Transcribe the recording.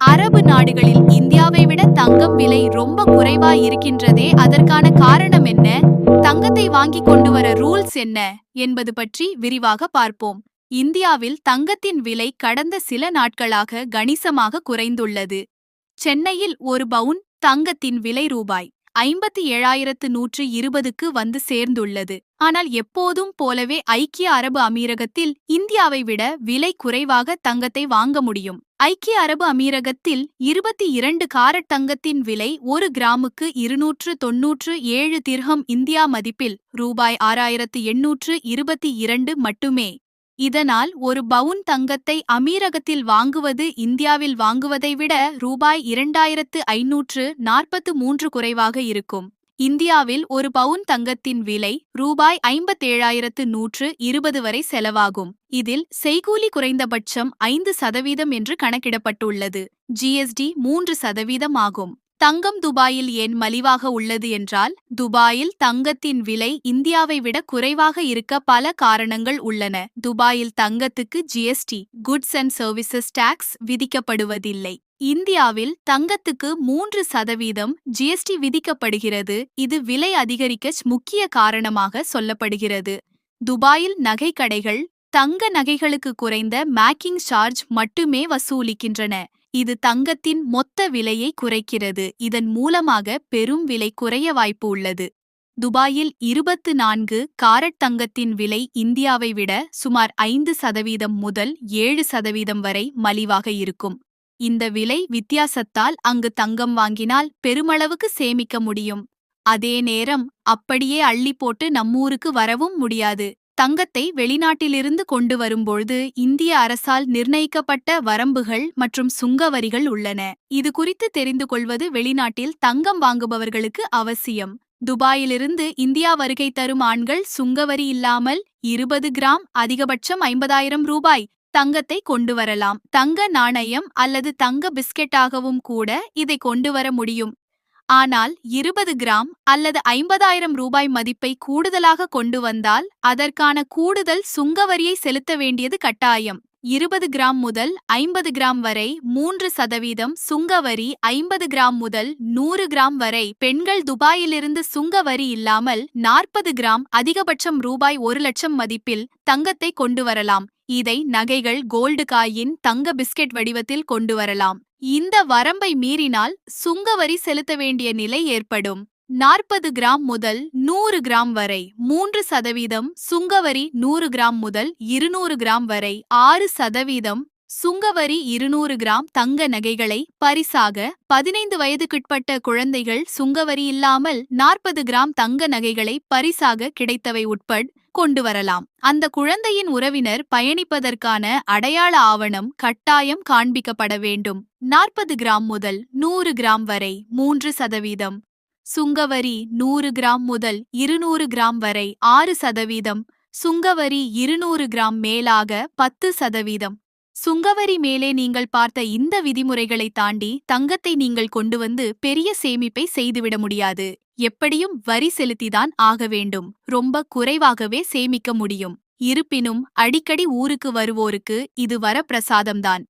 அரபு நாடுகளில் இந்தியாவை விட தங்கம் விலை ரொம்ப குறைவா இருக்கின்றதே அதற்கான காரணம் என்ன? தங்கத்தை வாங்கி கொண்டு வர ரூல்ஸ் என்ன? என்பது பற்றி விரிவாக பார்ப்போம். இந்தியாவில் தங்கத்தின் விலை கடந்த சில நாட்களாக கணிசமாக குறைந்துள்ளது. சென்னையில் ஒரு பவுன் தங்கத்தின் விலை ரூபாய் ஐம்பத்தி ஏழாயிரத்து நூற்று இருபதுக்கு வந்து சேர்ந்துள்ளது. ஆனால் எப்போதும் போலவே ஐக்கிய அரபு அமீரகத்தில் இந்தியாவை விட விலை குறைவாக தங்கத்தை வாங்க முடியும். ஐக்கிய அரபு அமீரகத்தில் இருபத்தி இரண்டு காரட் தங்கத்தின் விலை ஒரு கிராமுக்கு இருநூற்று தொன்னூற்று ஏழு திர்ஹம் இந்தியா மதிப்பில் ரூபாய் ஆறாயிரத்து எண்ணூற்று இருபத்தி இரண்டு மட்டுமே. இதனால் ஒரு பவுன் தங்கத்தை அமீரகத்தில் வாங்குவது இந்தியாவில் வாங்குவதை விட ரூபாய் இரண்டாயிரத்து ஐநூற்று நாற்பத்து மூன்று குறைவாக இருக்கும். இந்தியாவில் ஒரு பவுன் தங்கத்தின் விலை ரூபாய் ஐம்பத்தேழாயிரத்து நூற்று இருபது வரை செலவாகும். இதில் செய்கூலி குறைந்தபட்சம் ஐந்து சதவீதம் என்று கணக்கிடப்பட்டுள்ளது. ஜிஎஸ்டி மூன்று சதவீதம் ஆகும். தங்கம் துபாயில் ஏன் மலிவாக உள்ளது என்றால் துபாயில் தங்கத்தின் விலை இந்தியாவை விட குறைவாக இருக்க பல காரணங்கள் உள்ளன. துபாயில் தங்கத்துக்கு GST goods and services tax விதிக்கப்படுவதில்லை. இந்தியாவில் தங்கத்துக்கு மூன்று சதவீதம் ஜிஎஸ்டி விதிக்கப்படுகிறது. இது விலை அதிகரிக்க முக்கிய காரணமாக சொல்லப்படுகிறது. துபாயில் நகைக்கடைகள் தங்க நகைகளுக்கு குறைந்த மேக்கிங் சார்ஜ் மட்டுமே வசூலிக்கின்றன. இது தங்கத்தின் மொத்த விலையை குறைக்கிறது. இதன் மூலமாக பெரும் விலை குறைய வாய்ப்பு உள்ளது. துபாயில் இருபத்து நான்கு காரட் தங்கத்தின் விலை இந்தியாவை விட சுமார் ஐந்து சதவீதம் முதல் ஏழு சதவீதம் வரை மலிவாக இருக்கும். இந்த விலை வித்தியாசத்தால் அங்கு தங்கம் வாங்கினால் பெருமளவுக்கு சேமிக்க முடியும். அதே நேரம் அப்படியே அள்ளி போட்டு நம்மூருக்கு வரவும் முடியாது. தங்கத்தை வெளிநாட்டிலிருந்து கொண்டு வரும்பொழுது இந்திய அரசால் நிர்ணயிக்கப்பட்ட வரம்புகள் மற்றும் சுங்க வரிகள் உள்ளன. இது குறித்து தெரிந்து கொள்வது வெளிநாட்டில் தங்கம் வாங்குபவர்களுக்கு அவசியம். துபாயிலிருந்து இந்தியா வருகை தரும் ஆண்கள் சுங்கவரி இல்லாமல் இருபது கிராம் அதிகபட்சம் ஐம்பதாயிரம் ரூபாய் தங்கத்தை கொண்டு வரலாம் தங்க நாணயம் அல்லது தங்க பிஸ்கெட்டாகவும் கூட இதை கொண்டு வர முடியும். ஆனால் இருபது கிராம் அல்லது ஐம்பதாயிரம் ரூபாய் மதிப்பை கூடுதலாக கொண்டு வந்தால் அதற்கான கூடுதல் சுங்கவரியை செலுத்த வேண்டியது கட்டாயம். இருபது கிராம் முதல் ஐம்பது கிராம் வரை மூன்று சதவீதம் சுங்கவரி ஐம்பது கிராம் முதல் நூறு கிராம் வரை பெண்கள் துபாயிலிருந்து சுங்கவரி இல்லாமல் நாற்பது கிராம் அதிகபட்சம் ரூபாய் ஒரு லட்சம் மதிப்பில் தங்கத்தை கொண்டு வரலாம். இதை நகைகள் கோல்டு காயின் தங்க பிஸ்கெட் வடிவத்தில் கொண்டு வரலாம். இந்த வரம்பை மீறினால் சுங்கவரி செலுத்த வேண்டிய நிலை ஏற்படும். நாற்பது கிராம் முதல் நூறு கிராம் வரை மூன்று சதவீதம் சுங்கவரி நூறு கிராம் முதல் இருநூறு கிராம் வரை ஆறு சதவீதம் சுங்கவரி இருநூறு கிராம் தங்க நகைகளை பரிசாக பதினைந்து வயதுக்குட்பட்ட குழந்தைகள் சுங்கவரி இல்லாமல் நாற்பது கிராம் தங்க நகைகளை பரிசாக கிடைத்தவை உட்பட் கொண்டு வரலாம். அந்த குழந்தையின் உறவினர் பயணிப்பதற்கான அடையாள ஆவணம் கட்டாயம் காண்பிக்கப்பட வேண்டும். நாற்பது கிராம் முதல் நூறு கிராம் வரை மூன்று சதவீதம் சுங்கவரி நூறு கிராம் முதல் இருநூறு கிராம் வரை ஆறு சதவீதம் சுங்கவரி இருநூறு கிராம் மேலாக பத்து சதவீதம். சுங்கவரி மேலே நீங்கள் பார்த்த இந்த விதிமுறைகளை தாண்டி தங்கத்தை நீங்கள் கொண்டு வந்து பெரிய சேமிப்பை செய்துவிட முடியாது. எப்படியும் வரி செலுத்திதான் ஆக வேண்டும். ரொம்ப குறைவாகவே சேமிக்க முடியும். இருப்பினும் அடிக்கடி ஊருக்கு வருவோருக்கு இது வரப்பிரசாதம்தான்.